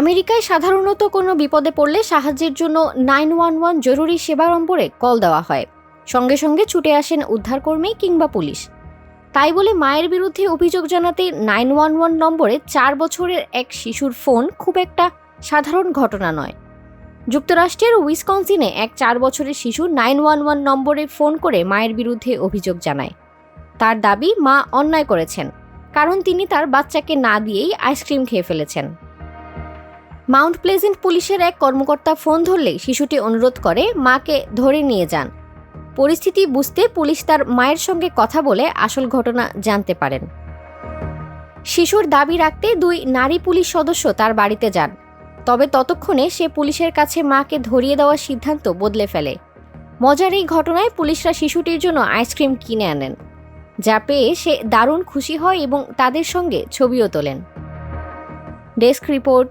আমেরিকায় সাধারণত কোনো বিপদে পড়লে সাহায্যের জন্য নাইন ওয়ান ওয়ান জরুরি সেবা নম্বরে কল দেওয়া হয়। সঙ্গে সঙ্গে ছুটে আসেন উদ্ধারকর্মী কিংবা পুলিশ। তাই বলে মায়ের বিরুদ্ধে অভিযোগ জানাতে নাইন ওয়ান ওয়ান নম্বরে চার বছরের এক শিশুর ফোন খুব একটা সাধারণ ঘটনা নয়। যুক্তরাষ্ট্রের উইসকনসিনে এক চার বছরের শিশু নাইন ওয়ান ওয়ান নম্বরে ফোন করে মায়ের বিরুদ্ধে অভিযোগ জানায়। তার দাবি মা অন্যায় করেছেন, কারণ তিনি তার বাচ্চাকে না দিয়েই আইসক্রিম খেয়ে ফেলেছেন। মাউন্ট প্লেজেন্ট পুলিশের এক কর্মকর্তা ফোন ধরলেই শিশুটি অনুরোধ করে মাকে ধরে নিয়ে যান। পরিস্থিতি বুঝতে পুলিশ তার মায়ের সঙ্গে কথা বলে আসল ঘটনা জানতে পারেন। শিশুর দাবি রাখতে দুই নারী পুলিশ সদস্য তার বাড়িতে যান। তবে ততক্ষণে সে পুলিশের কাছে মাকে ধরিয়ে দেওয়ার সিদ্ধান্ত বদলে ফেলে। মজার এই ঘটনায় পুলিশরা শিশুটির জন্য আইসক্রিম কিনে আনেন, যা পেয়ে সে দারুণ খুশি হয় এবং তাদের সঙ্গে ছবিও তোলেন। Desk report